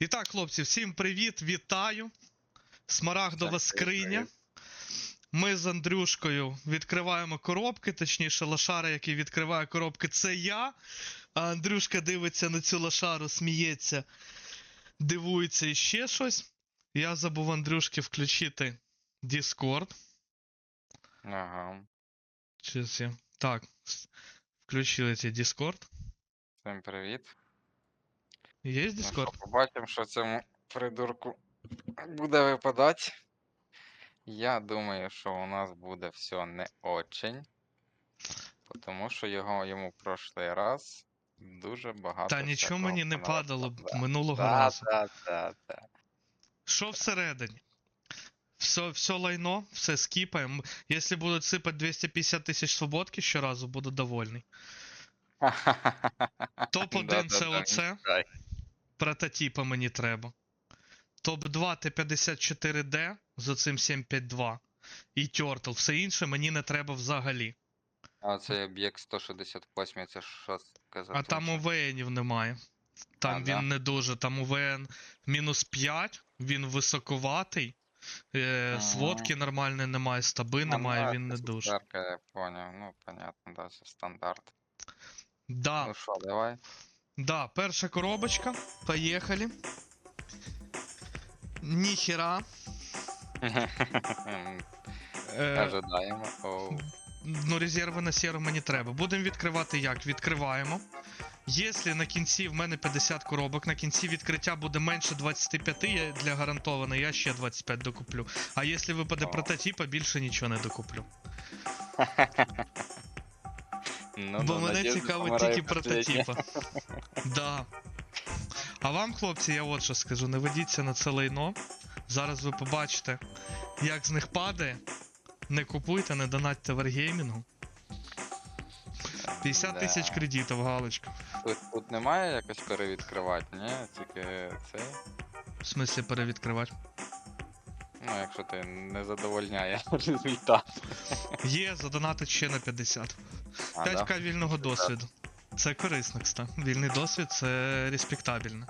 І так, хлопці, всім привіт, вітаю. Смарагдова скриня. Ми з Андрюшкою відкриваємо коробки, точніше, лошара, який відкриває коробки, це я. А Андрюшка дивиться на цю лошару, сміється, дивується і ще щось. Я забув Андрюшки включити Discord. Ага. Щас я- Так, включили цей Discord. Всім привіт. Є Discord? побачимо, що цьому придурку буде випадати. Я думаю, що у нас буде все не очень. Тому що його йому в прошлий раз дуже багато. Та нічого мені не падало б минулого Да, разу. да, да, да. Що всередині? Все, все лайно, все скіпаємо. Якщо будуть сипати 250 тисяч свободки щоразу, буду довольний. Топ-1 це оце. Прототипа мені треба. Топ-2 Т54D з оцим 752. І Turtle. Все інше мені не треба взагалі. А цей об'єкт 168, це що сказати? А там ОВНів немає. Там А, він да? не дуже. Там ОВН мінус 5, він високоватий. Е, Ага. сводки нормальної немає, стаби немає, він не дуже. Я поняв, ну понятно, да, це стандарт. Да, Ну що, давай. Да, перша коробочка. Поїхали. Ніхера. Е, Ожидаємо. Ну, резерви на сіру мені треба. Будемо відкривати як? Відкриваємо. Якщо на кінці в мене 50 коробок, на кінці відкриття буде менше 25, я для гарантовано, я ще 25 докуплю. А якщо випаде прототипа, більше нічого не докуплю. Ну, Бо ну, мене цікавить тільки прототипа. Да. А вам, хлопці, я от що скажу, не ведіться на це лайно. Зараз ви побачите, як з них падає. Не купуйте, не донатьте варгеймінгу. 50 Да. тисяч кредитів, галочка. Тут, тут немає якось перевідкривати, ні? Тільки цей. В смислі перевідкривати. Ну, якщо ти не задовольняє результат. Є, задонатить ще на 50. А, 5к вільного досвіду. Це корисно, кстати. Вільний досвід це респектабельно.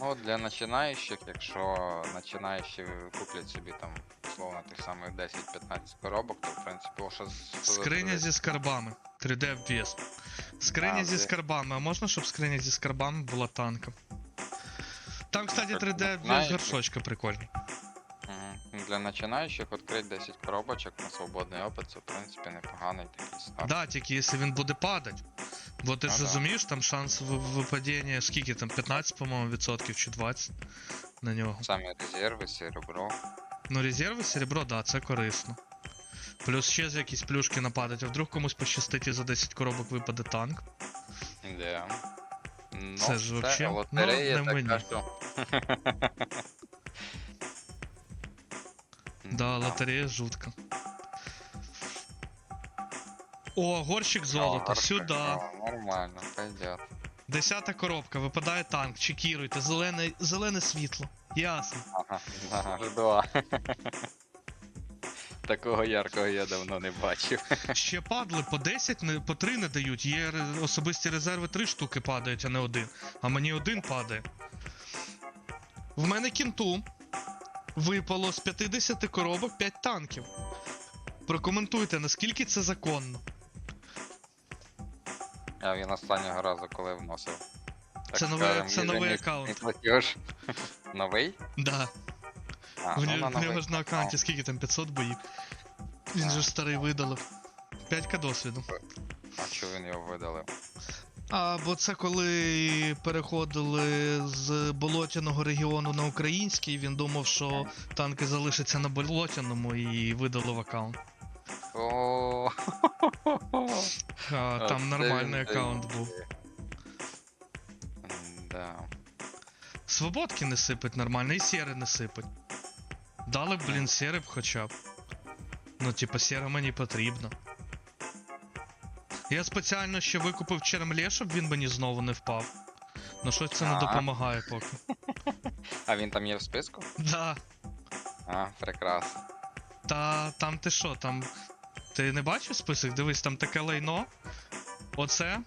Ну, для починаючих, якщо починаючі куплять собі там, словно тих самих 10-15 коробок, то в принципі, що з- Скриня зі скарбами. 3D обвес. Скриня А, зі скарбами. А можна, щоб скриня зі скарбами була танком? Там, кстати, 3D обвес Знаєте. горшочка прикольний. Ну, Для починаючих відкрити 10 коробочок на свободний опит, це в принципі непоганий такий старт. Да, тільки якщо він буде падати. Бо ти ж Ну да. розумієш, там шанс випадіння, скільки там, 15, по-моєму, відсотків чи 20 на нього. Самі резерви, серебро. Ну, резерви, серебро, да, це корисно. Плюс ще з якісь плюшки нападать, а вдруг комусь пощастить і за 10 коробок випаде танк. Да. Ну, Це ж вообще- ну, не така, мені. що... Да, лотерея жутко. О, горщик золота, О, сюда. о, Нормально, пойдет. Десята коробка, випадає танк, чекіруйте, зелене, зелене світло. Ясно. Ага, да, ждала. Такого яркого я давно не бачив. Ще падли по 10, по 3 не дають. Є особисті резерви 3 штуки падають, а не один. А мені один падає. В мене кінту випало з 50 коробок 5 танків. Прокоментуйте, наскільки це законно. А він останнього разу коли вносив. Так Це новий- скажем, це новий аккаунт. Новий? Да. А, В, ну, на в нього ж на аккаунті скільки там 500 боїв. Він же ж старий видалив. 5к досвіду. А чого він його видалив? А, бо це коли переходили з болотяного регіону на український, він думав, що танки залишаться на болотяному і видалив аккаунт. О, А, Оце там нормальний він аккаунт був. Да. Свободки не сипать нормально, і сіри не сипать. Дали б, блін, сіри б хоча б. Ну, типа, сіра мені потрібна. Я спеціально ще викупив черемле, щоб він мені знову не впав. Ну щось це не А. допомагає поки. А він там є в списку? Да. А, прекрасно. Та там ти що, там. Ти не бачив список? Дивись, там таке лайно. Оце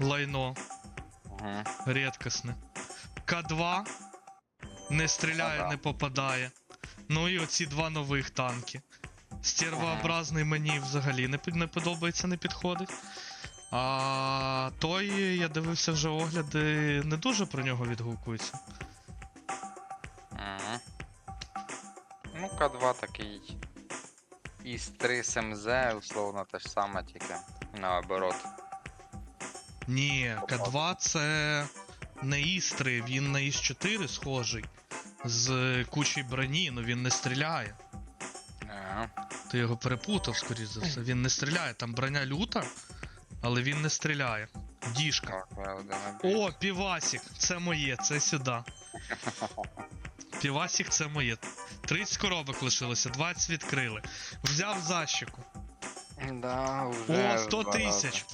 лайно Угу. рідкісне. К2 Не стріляє, Ага. не попадає. Ну і оці два нових танки. Стервообразний мені взагалі не, не подобається, не підходить. А той, я дивився вже огляди, не дуже про нього відгукуються. Угу. Ну, К2 такий. Із 3 СМЗ, условно те ж саме, тільки наоборот. Ні, К2 це не Іс-3, він на Іс-4 схожий. З кучей броні, ну він не стріляє. Ти його перепутав, скоріш за все. Він не стріляє, там броня люта, але він не стріляє. Діжка. О, півасік, це моє, це сюди. Півасік це моє. 30 коробок лишилося, 20 відкрили. Взяв защику. Да, уже О, 100 два тисяч.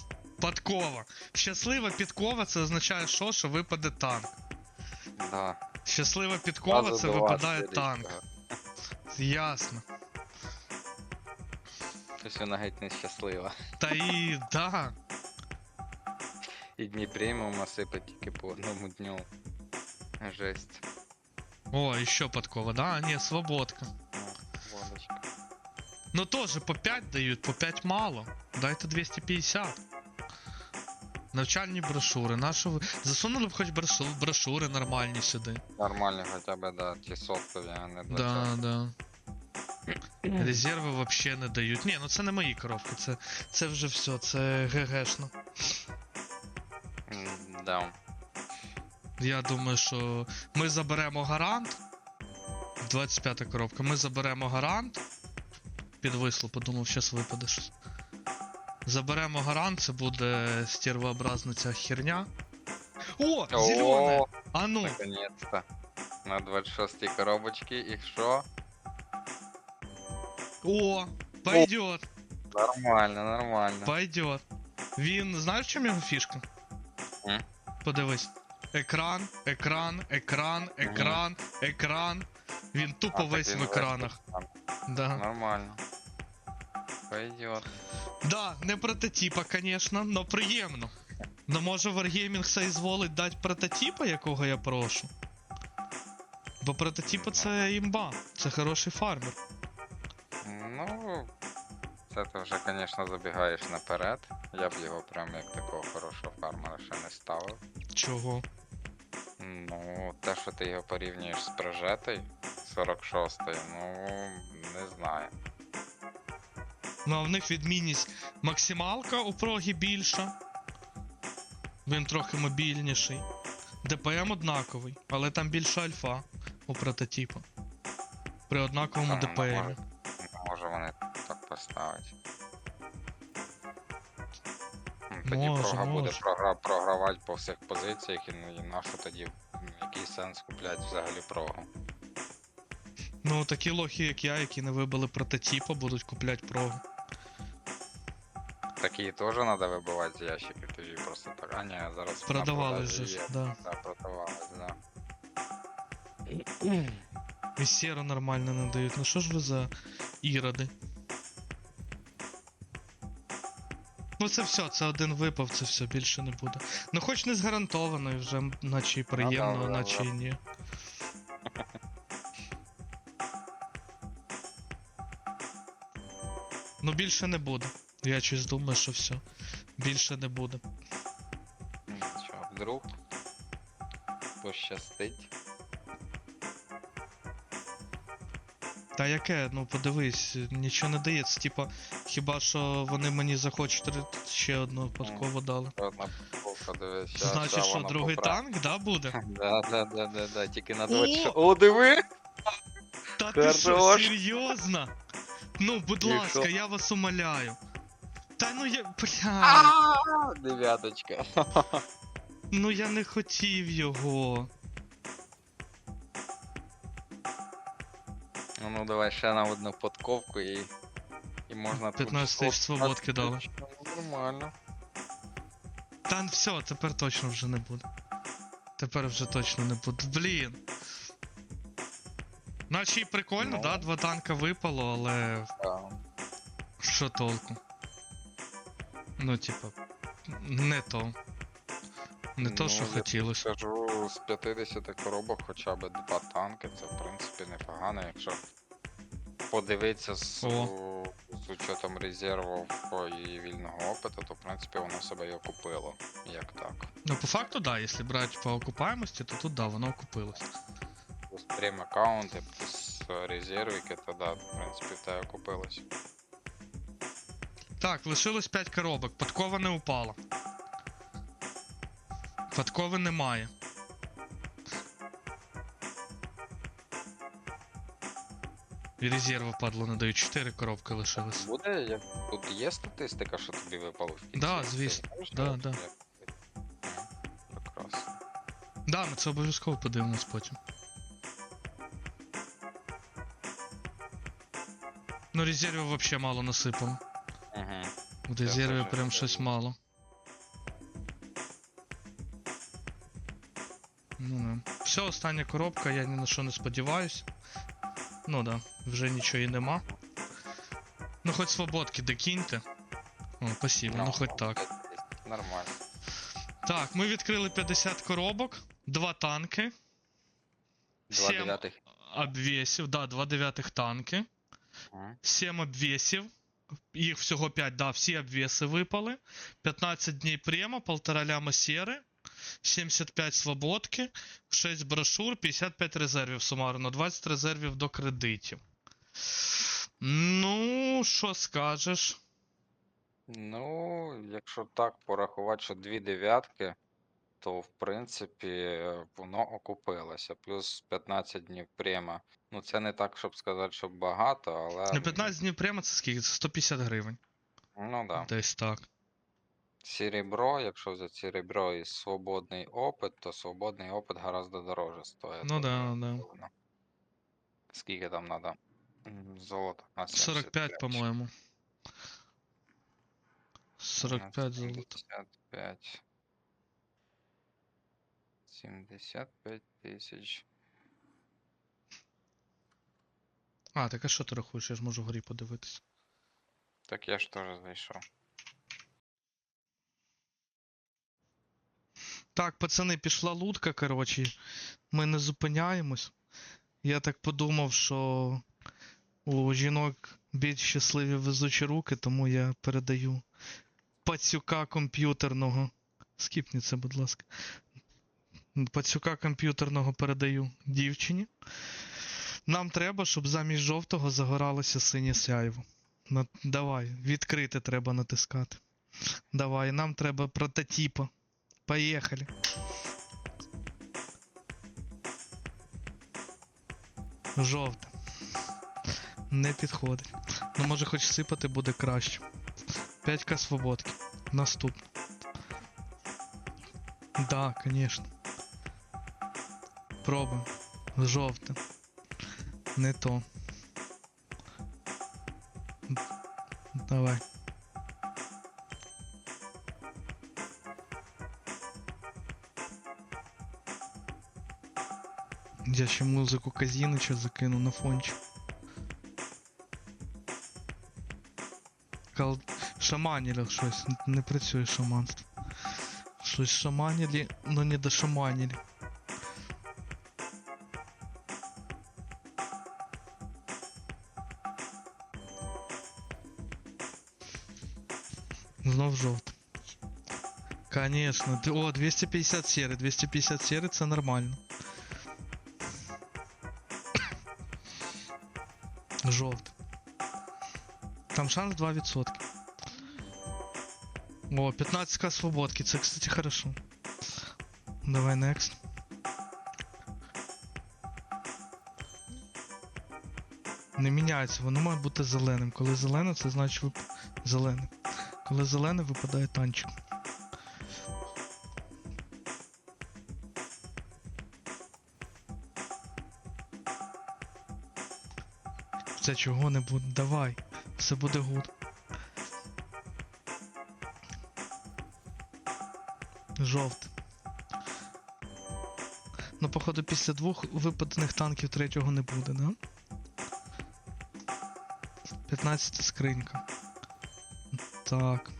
Подкова. Щаслива підкова це означає що, що випаде танк. Да. Щаслива підкова Зразу це до вас випадає танк. да. Ясно. Щось вона геть нещаслива. Та і да. І дні преміума сипать тільки по одному дню. Жесть. О, і що подкова, да? Ні, свободка. Ну, водочка. Ну тоже по 5 дають, по 5 мало. Дайте 250. Навчальні брошури. Нашу ви. Засунули б хоч брошу- брошури нормальні сюди. Нормально хоча б, да, ті соткові, а не 20. Да, да. Резерви вообще не дають. Ні, ну це не мої коробки, це, це вже все, це ГГшно. Да. Я думаю, що ми заберемо гарант. 25 коробка. Ми заберемо гарант. Підвисло, подумав, щас випаде щось. Заберемо гарант, це буде стервообразна ця херня. О! Зелене! О, А ну! наконец-то. На 26-й коробочці і що? О! Пойдет! Нормально, нормально. Пойдет. Він. Знаєш, в чому його фішка? М? Подивись. Екран, екран, екран, екран, екран. Він тупо А, так весь він в екранах. Да. Нормально. Пойдет. Да, не прототипа, конечно, но приємно. Но може Wargaming соізволить дати прототипа, якого я прошу. Бо прототипа це імба, це хороший фармер. Ну, це ти вже, звісно, забігаєш наперед. Я б його прям як такого хорошого фармера ще не ставив. Чого? Ну, те, що ти його порівнюєш з прожетою 46-ю, ну, не знаю. Ну а в них відмінність максималка у прогі більша. Він трохи мобільніший. ДПМ однаковий, але там більша альфа у прототипа. При однаковому Та, Тоді Може, буде може. програ- програвати по всіх позиціях, і, ну, і нащо тоді м, який сенс купляти взагалі прогу? Ну, такі лохи, як я, які не вибили прототипа, будуть купляти прогу. Такі теж треба вибивати з ящиків, тоді просто так. А ні, зараз Продавали же ж, да. Да, продавались, да. І сіру нормально не дають. Ну що ж ви за іроди? Ну це все, це один випав, це все, більше не буде. Ну хоч не згарантовано, і вже наче і приємно, да, да, наче да. і ні. Ну більше не буде. Я щось думаю, що все. Більше не буде. Що, вдруг пощастить. Та яке, ну подивись, нічого не дається. Типа, хіба що вони мені захочуть ще одну подкову дали. Одна полка, дивись. Значить, що вона другий поправить. танк, да, буде? Да, да, да, да, да, тільки на О! 26. О, диви! Та ти що, Хорош. серйозно? Ну, будь ласка, я вас умоляю. Та ну я. Бля. А, Дев'яточка. Ну я не хотів його. Ну, ну давай ще на одну подковку і. І можна тут 15 тисяч свободки дали. Ну, Нормально. Та все, тепер точно вже не буде. Тепер вже точно не буде. Блін. Наче і прикольно, Ну. да, два танка випало, але Да. що толку? Ну, типа, не то. Не то, що Ну, я хотілося. Скажу, з 50 коробок хоча б два танки, це в принципі непогано, якщо подивитися з, О. з учетом резервів о, і вільного опиту, то в принципі воно себе і окупило. Як так. Ну, по факту, да, якщо брати по окупаємості, то тут да, воно окупилось. Плюс прем аккаунти, плюс резервики, то да, в принципі, в тебе окупилось. Так, лишилось 5 коробок. Подкова не упала. Подкови немає. І резерви падло не дають. 4 коробки лишилось. Буде, як тут є статистика, що тобі випало в? Да, звісно. Да, да. як- Мгм, Прекрасно. Да, ми це обов'язково подивимось потім. Ну, резервів вообще мало насипало. Угу. В резерві прям щось мало. Ну, да. Все, остання коробка, я ні на що не сподіваюсь. Ну да, вже нічого і нема. Ну хоч свободки докиньте. О, спасибо, ну хоч так. Нормально. Так, ми відкрили 50 коробок, два танки, Два Сім. дев'ятих. обвесів, да, два дев'ятих танки, Мгм. 7 обвесів. Їх всього 5, да, всі обвеси випали. 15 дней према, полтора ляма сери, 75 свободки, 6 брошур, 55 резервів сумарно, 20 резервів до кредитів. Ну, що скажеш? Ну, якщо так порахувати, що дві дев'ятки, то в принципі воно окупилося. Плюс 15 днів према. Ну, це не так, щоб сказати, що багато, але. На 15 днів према це скільки? Це 150 гривень. Ну да. Десь так. Серебро, якщо взяти серебро і свободний опит, то свободний опит гораздо дороже стоїть. Ну да, да. Скільки там треба? Золото на 45, по-моєму. 45 золота. 75. 75 тисяч. А, так а що ти рахуєш? Я ж можу вгорі подивитися. Так я ж теж зайшов. Так, пацани, пішла лутка, коротше. Ми не зупиняємось. Я так подумав, що у жінок більш щасливі везучі руки, тому я передаю пацюка комп'ютерного. Скіпні це, будь ласка. Пацюка комп'ютерного передаю дівчині. Нам треба, щоб замість жовтого загоралося синє сяйво. Давай, відкрити треба натискати. Давай, нам треба прототипа. Поехали. Жовте. Не підходить. Ну може хоч сипати буде краще. 5к свободки. Наступно. Да, конечно. Пробуємо. Жовте. Не то. Давай. Я ще музику Казінича закину на фончик. Кал... Шаманілі щось, н- не працює шаманство. Щось шаманілі, но не дошаманілі. Знов жовт. Конечно. Д- О, 250 сери. 250 сери це нормально. Жовт. Там шанс 2%. О, 15к свободки. Це, кстати, хорошо. Давай next. Не міняється, воно має бути зеленим. Коли зелене, це значить вип... зелене. Коли зелене, випадає танчик. Це чого не буде? Давай. Все буде гуд. Жовт. Ну, походу, після двох випаданих танків третього не буде, да? 15 скринька. Так.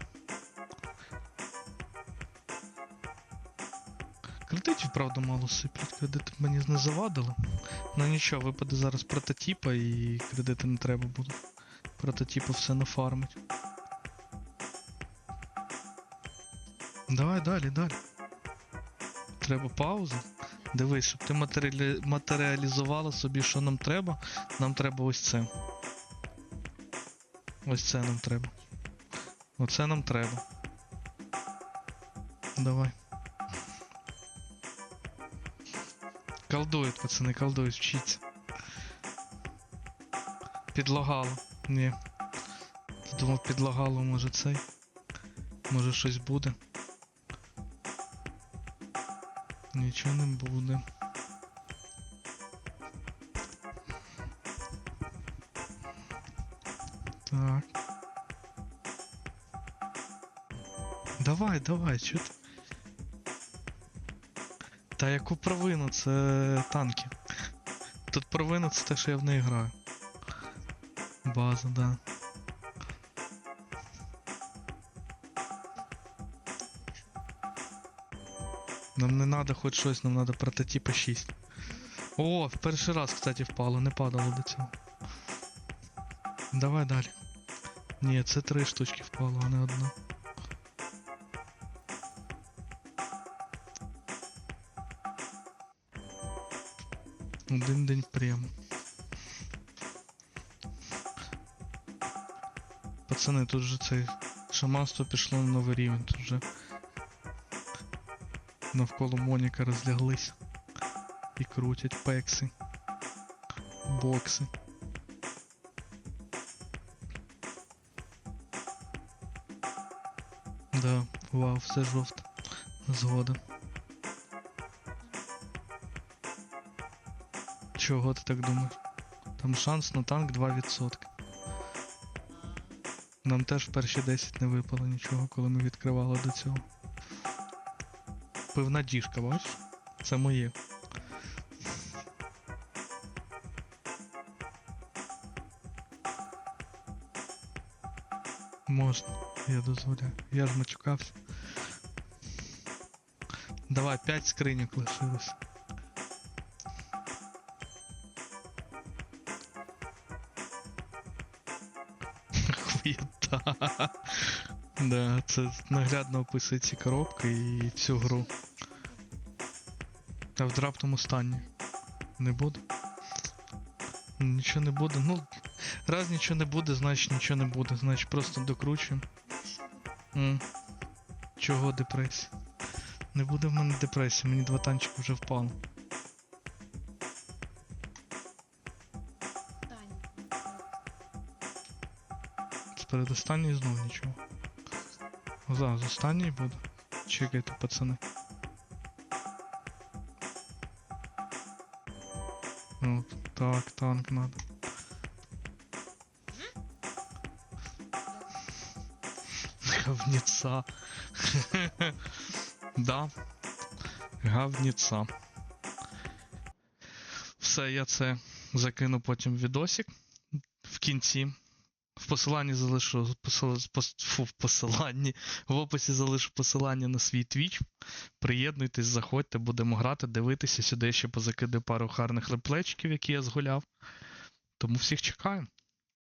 Кредитів, правда, мало сиплять. Кредити мені не завадили. Ну нічого, випаде зараз прототипа і кредити не треба буде. Прототипа все нафармить. Давай далі, далі. Треба пауза. Дивись, щоб ти матеріалі... матеріалізувала собі, що нам треба. Нам треба ось це. Ось це нам треба. Оце нам треба. Давай. Колдують, пацани, колдують, вчіться. Підлагало. Ні. Думав, підлагало, може цей. Може щось буде. Нічого не буде. Так. Давай, давай, чо ти? Та яку провину? Це танки. Тут провина це те, що я в неї граю. База, да. Нам не надо хоч щось, нам надо прототипа 6. О, в перший раз, кстати, впало, не падало до цього. Давай далі. Ні, це три штучки впало, а не одна. Один день прямо. Пацани, тут же цей шаманство пішло на новий рівень, тут вже навколо Моніка розляглись і крутять пекси, бокси. Да, вау, все жовте. Згоден. Чого ти так думаєш? Там шанс на танк 2%. Нам теж в перші 10 не випало нічого, коли ми відкривали до цього. Пивна діжка, бачиш? Це моє. Можна, я дозволяю. Я ж мачукався. Давай, 5 скриньок лишилось. Да, це наглядно описує ці коробки і цю гру. А в драптому стані. Не буде? Нічого не буде. Ну, раз нічого не буде, значить нічого не буде. Значить просто докручуємо. Чого депресія? Не буде в мене депресії, мені два танчика вже впало. З передостанньої знов нічого. Зараз останній буде. Чекайте, пацани. От, так, танк надо. Говнеца. да. Говнеца. Все, я це закину потім в відосик в кінці. Посиланні залишу посил... посиланні. В описі залишу посилання на свій твіч. Приєднуйтесь, заходьте, будемо грати, дивитися. Сюди ще позакидаю пару гарних реплечків, які я згуляв. Тому всіх чекаю.